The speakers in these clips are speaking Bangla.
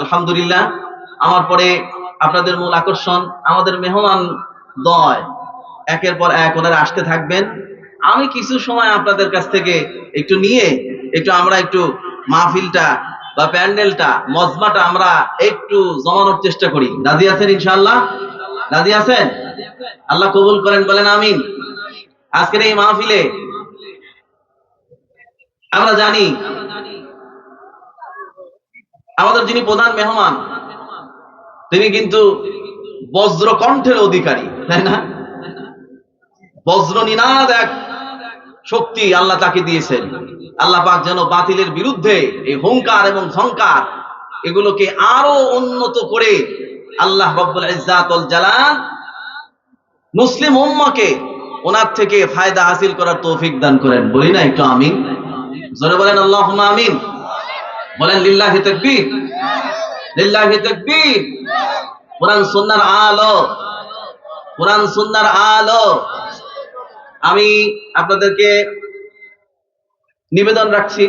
আলহামদুলিল্লাহ, আমার পরে আপনাদের মূল আকর্ষণ, আমাদের মেহমান দয়, একের পর এক ওনারা আসতে থাকবেন। আমি কিছু সময় আপনাদের কাছ থেকে একটু নিয়ে, একটু আমরা একটু মাহফিলটা বা প্যান্ডেলটা, মজমাটা আমরা একটু জমানোর চেষ্টা করি। রাজি আছেন ইনশাল্লাহ রাজি আছেন? আল্লাহ কবুল করেন, বলেন আমিন। আজকের এই মাহফিলে আমরা জানি আমাদের যিনি প্রধান মেহমান, তিনি কিন্তু বজ্র কণ্ঠের অধিকারী, তাই না? বজ্র নিনাদ এক শক্তি আল্লাহ তাকে দিয়েছেন। আল্লাহ পাক যেন বাতিলের বিরুদ্ধে এই হুঙ্কার এবং ঝঙ্কার এগুলোকে আরও উন্নত করে আল্লাহ রব্বুল ইজ্জাতুল জালাল মুসলিম উম্মাকে ওনার থেকে ফায়দা হাসিল করার তৌফিক দান করেন। বলি না একটু আমিন? জোরে বলেন আল্লাহ আমিন। বলেন, লিল্লাহি তাকবীর। লিল্লাহি তাকবীর। কোরআন সুন্নাহর আলো। কোরআন সুন্নাহর আলো। আমি আপনাদেরকে নিবেদন রাখছি।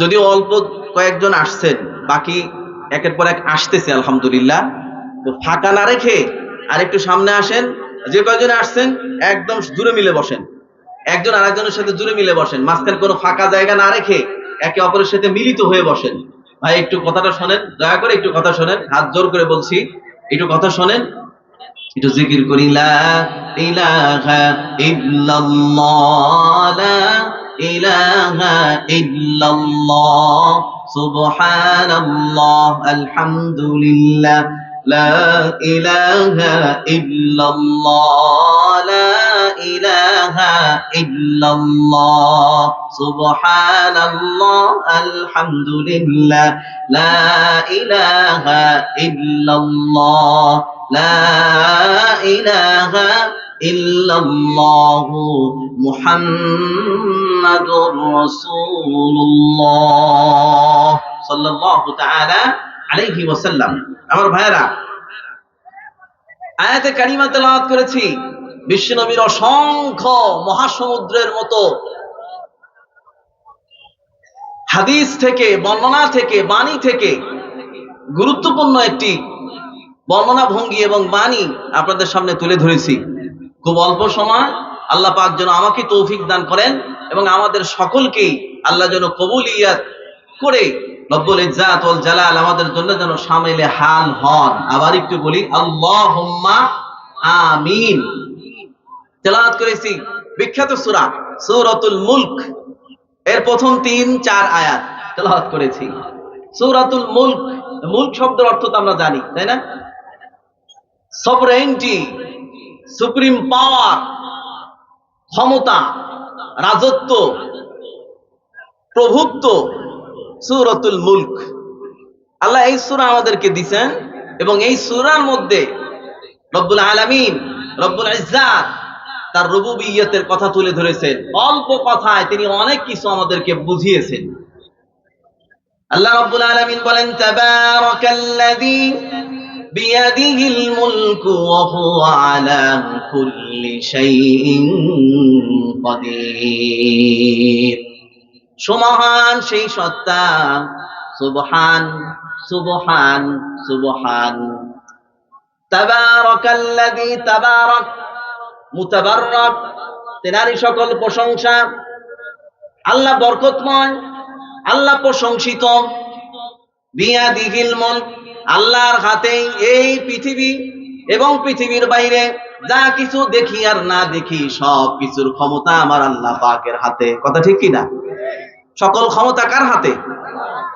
যদি অল্প কয়েকজন আসছেন, বাকি একের পর এক আসতেছে, আলহামদুলিল্লাহ। তো ফাঁকা না রেখে আর একটু সামনে আসেন। যে কয়েকজন আসছেন, একদম দূরে মিলে বসেন। একজন আরেকজনের সাথে দূরে মিলে বসেন। মাঝখানে কোনো ফাঁকা জায়গা না রেখে একে অপরের সাথে মিলিত হয়ে বসেন। ভাই, একটু কথাটা শোনেন, দয়া করে একটু কথা শোনেন, হাত জোর করে বলছি, একটু কথা শোনেন। একটু জিকির করি, লা আলহামদুলিল্লাহ লা ইলাহা আমার ভাইরা আয়াতে কারিমা তেলাওয়াত করেছি। বিশ্বনবীর অসংখ্য মহাসমুদ্রের মতো হাদিস থেকে, বর্ণনা থেকে, বাণী থেকে গুরুত্বপূর্ণ একটি বর্ণনা ভঙ্গি এবং বাণী আপনাদের সামনে তুলে ধরেছি। খুব অল্প সময়, আল্লাহ পাক যেন আমাকে তৌফিক দান করেন এবং আমাদের সকলকেই আল্লাহ যেন কবুলিয়াত করে রব্বুল ইজ্জাত ওয়াল জালাল আমাদের জন্য যেন শামিলে হাল হন। আবার একটু বলি, আল্লাহুম্মা আমিন। তেলাওয়াত করেছি। বিখ্যাত সূরা, সূরাতুল মুলক। এর প্রথম তিন, চার আয়াত তেলাওয়াত করেছি। সূরাতুল মুলক মুলক শব্দের অর্থ তো আমরা জানি, তাই না? সবরেন্টি সুপ্রিম পাওয়ার ক্ষমতা, রাজত্ব, প্রভুত্ব, সুরতুল মুলক। আল্লাহ এই সুরা আমাদেরকে দিছেন এবং এই সুরার মধ্যে রব্বুল আলামিন, রব্বুল ইজ্জাত তার রুবুবিয়তের কথা তুলে ধরেছেন। অল্প কথায় তিনি অনেক কিছু আমাদেরকে বুঝিয়েছেন। আল্লাহ রাব্বুল আলামিন বলেন, তাবারাকাল্লাযী বিয়াদিহিল মুলকু ওয়া হুয়া আলা কুল্লি শাইইন কাদির। সুমহান সেই সত্তা। সুবহান সুবহান সুবহান। তাবারাকাল্লাযী তাবারাক মুতাবাররাক তেনারই সকল প্রশংসা, আল্লাহ বরকতময়, আল্লাহ প্রশংসিত, বিয়াদিহিল মুলক আল্লাহর হাতে এই পৃথিবী এবং পৃথিবীর বাইরে যা কিছু দেখি আর না দেখি, সব কিছুর ক্ষমতা আমার আল্লাহ পাকের হাতে। কথা ঠিক কিনা? সকল ক্ষমতা কার হাতে?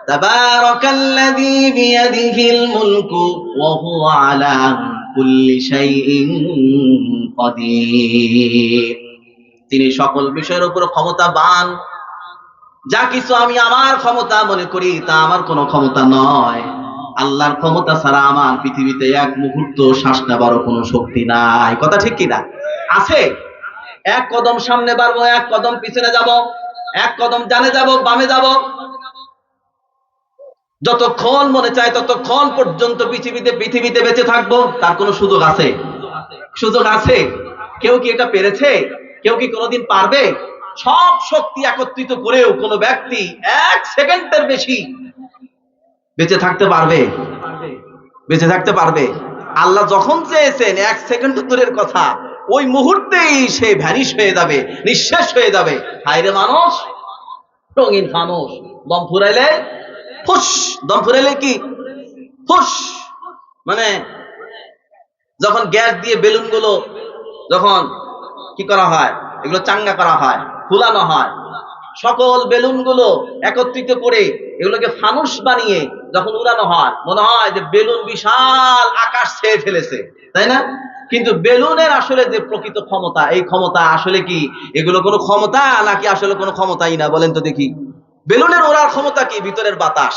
তাবারাকাল্লাযী বিয়াদিহিল মুলকু ওয়া হুয়া আলা তিনি সকল বিষয়ের উপর ক্ষমতাবান। যা কিছু আমি আমার ক্ষমতা মনে করি, তা আমার কোনো ক্ষমতা নয়। আল্লাহর ক্ষমতা ছাড়া আমার পৃথিবীতে এক মুহূর্ত শ্বাস নেবারও কোনো শক্তি নাই। কথা ঠিক কিনা? আছে। এক কদম সামনে বাড়বো, এক কদম পিছনে যাব, এক কদম ডানে যাব, বামে যাব। যতক্ষণ মনে চায় ততক্ষণ পর্যন্ত পৃথিবীতে পৃথিবীতে বেঁচে থাকব, তার কোনো সুযোগ আছে? সুযোগ আছে? কেউ কি এটা পেরেছে? কেউ কি কোনোদিন পারবে? সব শক্তি একত্রিত করেও কোনো ব্যক্তি এক সেকেন্ডের বেশি বেঁচে থাকতে পারবে? বেঁচে থাকতে পারবে? আল্লাহ যখন চেয়েছেন এক সেকেন্ড দূরের কথা, ওই মুহূর্তেই সে ভ্যানিশ হয়ে যাবে, নিঃশেষ হয়ে যাবে। হাইরে মানুষ, রঙিন মানুষ, দম ফুরাইলে ফুস, দম ফুরাইলে কি? ফুস। মানে যখন গ্যাস দিয়ে বেলুনগুলো যখন কি করা হয়? এগুলো চাঙ্গা করা হয়, ফুলানো হয়। সকল বেলুনগুলো একত্রিত করে এগুলোকে ফানুস বানিয়ে যখন উড়ানো হয়, মনে হয় যে বেলুন বিশাল আকাশ ছেয়ে ফেলেছে, তাই না? কিন্তু বেলুনের আসলে যে প্রকৃত ক্ষমতা, এই ক্ষমতা আসলে কি? এগুলো কোনো ক্ষমতা নাকি আসলে কোনো ক্ষমতাই না? বলেন তো দেখি। বেলুনের ওড়ার ক্ষমতা কি? ভিতরের বাতাস।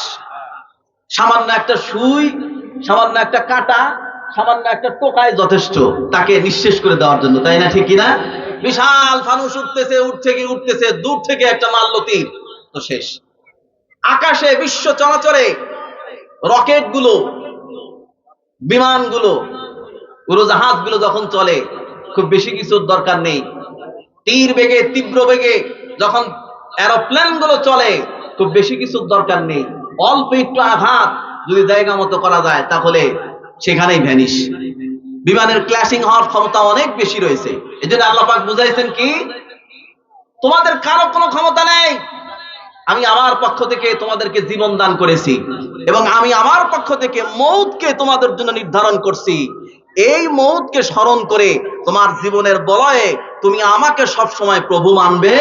সামান্য একটা সুই, সামান্য একটা কাটা, সামান্য একটা টোকায় যথেষ্ট তাকে নিঃশেষ করে দেওয়ার জন্য, তাই না ঠিক কিনা? বিশাল ফানুস উঠতেছে, উঠছে কি উঠতেছে, দূর থেকে একটা মারল তীর। তো শেষ। আকাশে, বিশ্ব চলাচলে রকেটগুলো বিমানগুলো উড়োজাহাজগুলো যখন চলে, খুব বেশি কিছুর দরকার নেই। তীর বেগে, তীব্র বেগে যখন এরোপ্লেনগুলো চলে খুব বেশি কিছুর দরকার নেই। অল্প একটু আঘাত যদি জায়গা মতো করা যায়, তাহলে সেখানেই ভ্যানিশ বিমানের ক্ল্যাশিং হওয়ার ক্ষমতা অনেক বেশি রয়েছে। এই জন্য আল্লাপাক বুঝাইছেন কি, তোমাদের কারও কোনো ক্ষমতা নেই। আমি আমার পক্ষ থেকে তোমাদেরকে জীবন দান করেছি এবং আমি আমার পক্ষ থেকে মৌতকে তোমাদের জন্য নির্ধারণ করছি। এই মৌতকে স্মরণ করে তোমার জীবনের বলয়ে তুমি আমাকে সব সময় প্রভু মানবে,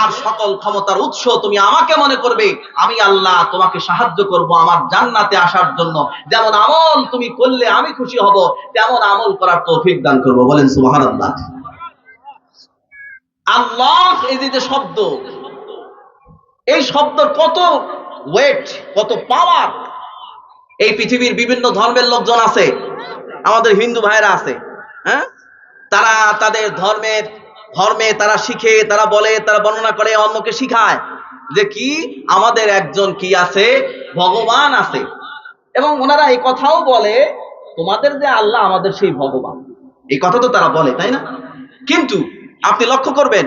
আর সকল ক্ষমতার উৎস তুমি আমাকে মনে করবে। আমি আল্লাহ তোমাকে সাহায্য করব আমার জান্নাতে আসার জন্য। যেমন আমল তুমি করলে আমি খুশি হব, তেমন আমল করার তৌফিক দান করব। বলেন সুবহানাল্লাহ। আল্লাহ আল্লাহ এই যে শব্দ, এই শব্দের কত ওয়েট কত পাওয়ার এই পৃথিবীর বিভিন্ন ধর্মের লোকজন আছে, আমাদের হিন্দু ভাইরা আছে হ্যাঁ? তারা তাদের ধর্মের, ধর্মে তারা শিখে, তারা বলে, তারা বর্ণনা করে, অন্যকে শিখায় যে কি? আমাদের একজন কি আছে? ভগবান আছে। এবং ওনারা এই কথাও বলে, তোমাদের যে আল্লাহ, আমাদের সেই ভগবান। এই কথা তো তারা বলে, তাই না? কিন্তু আপনি লক্ষ্য করবেন,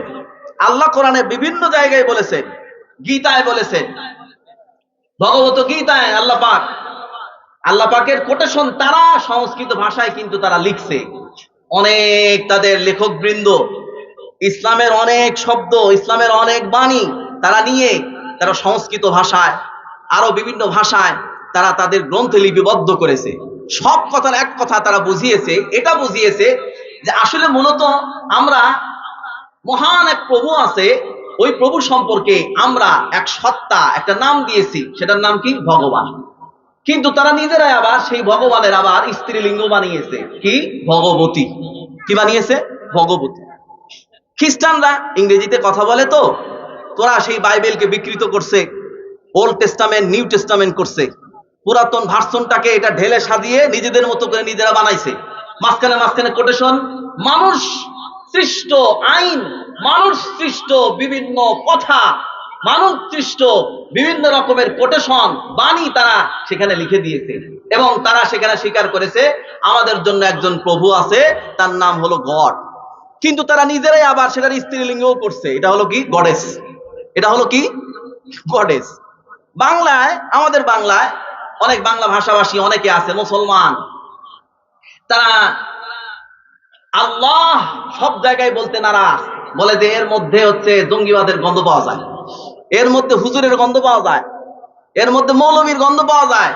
আল্লাহ কোরআনে বিভিন্ন জায়গায় বলেছেন, গীতায় বলেছেন, ভগবত গীতায় আল্লাহ পাক আল্লাহ পাকের কোটেশন তারা সংস্কৃত ভাষায় কিন্তু তারা লিখছে। অনেক তাদের লেখক বৃন্দ ইসলামের অনেক শব্দ, ইসলামের অনেক বাণী তারা নিয়ে তারা সংস্কৃত ভাষায়, আরও বিভিন্ন ভাষায় তারা তাদের গ্রন্থে লিপিবদ্ধ করেছে। সব কথার এক কথা তারা বুঝিয়েছে, এটা বুঝিয়েছে যে আসলে মূলত আমরা মহান এক প্রভু আছে, ওই প্রভু সম্পর্কে আমরা এক সত্তা, একটা নাম দিয়েছি, সেটার নাম কি? ভগবান। কিন্তু তারা নিজেরাই আবার সেই ভগবানের আবার স্ত্রীলিঙ্গ বানিয়েছে। কি? ভগবতী। কি বানিয়েছে? ভগবতী। খ্রিস্টানরা ইংরেজিতে কথা বলে তো, তোরা সেই বাইবেলকে বিকৃত করছে ওল্ড টেস্টামেন্ট নিউ টেস্টামেন্ট করছে। পুরাতন ভার্সনটাকে এটা ঢেলে সাজিয়ে নিজেদের মতো করে নিজেরা বানাইছে। মাঝখানে মাঝখানে কোটেশন মানুষ সৃষ্ট আইন, মানুষ সৃষ্ট বিভিন্ন কথা মানব সৃষ্ট বিভিন্ন রকমের কোটেশন বাণী তারা সেখানে লিখে দিয়েছে। এবং তারা সেখানে স্বীকার করেছে, আমাদের জন্য একজন প্রভু আছে, তার নাম হলো গড। কিন্তু তারা নিজেরাই আবার সেটার স্ত্রীলিঙ্গও করছে। এটা হলো কি? গডেস। এটা হলো কি? গডেস। বাংলায়, আমাদের বাংলায় অনেক বাংলা ভাষাভাষী অনেকে আছে, মুসলমান। তারা আল্লাহ সব জায়গায় বলতে নারাজ। বলে যে এর মধ্যে হচ্ছে জঙ্গিবাদের গন্ধ পাওয়া যায়। এর মধ্যে হুজুরের গন্ধ পাওয়া যায়। এর মধ্যে মৌলবীর গন্ধ পাওয়া যায়।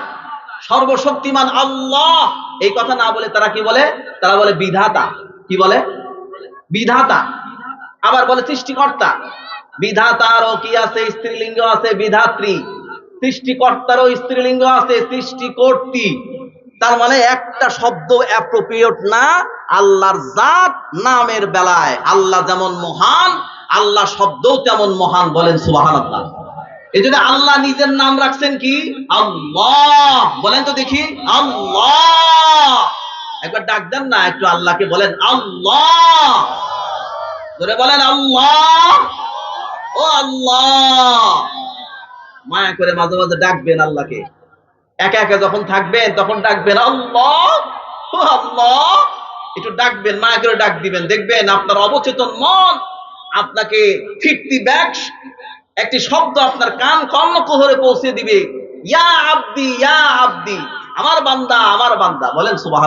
সর্বশক্তিমান আল্লাহ। এই কথা না বলে তারা কি বলে? তারা বলে বিধাতা। কি বলে? বিধাতা। আবার বলে সৃষ্টিকর্তা। বিধাতারও কি আছে? স্ত্রীলিঙ্গ আছে, বিধাত্রী। সৃষ্টিকর্তারও স্ত্রীলিঙ্গ আছে সৃষ্টিকর্তী তার মানে একটা শব্দ অ্যাপ্রোপ্রিয়েট না, আল্লাহর জাত নামের বেলায়। আল্লাহ যেমন মহান আল্লাহ শব্দও তেমন মহান বলেন সুবাহান আল্লাহ এই জন্য আল্লাহ নিজের নাম রাখছেন কি? আল্লাহ। বলেন তো দেখি, আল্লাহ। একবার ডাক দেন না, একটু আল্লাহকে বলেন, আল্লাহ। ধরে বলেন, আল্লাহ। ও আল্লাহ। মায়া করে মাঝে মাঝে ডাকবেন আল্লাহকে। একা একা যখন থাকবেন, তখন ডাকবেন, আল্লাহ। ও আল্লাহ। একটু ডাকবেন, মায়া করে ডাক দিবেন। দেখবেন আপনার অবচেতন মন আপনাকে ফিফটি ব্যাগ একটি শব্দ আপনার কান কর্ণকুহরে পৌঁছে দিবে। ইয়া আব্দি ইয়া আব্দি, আমার বান্দা আমার বান্দা, বলেন সুবাহ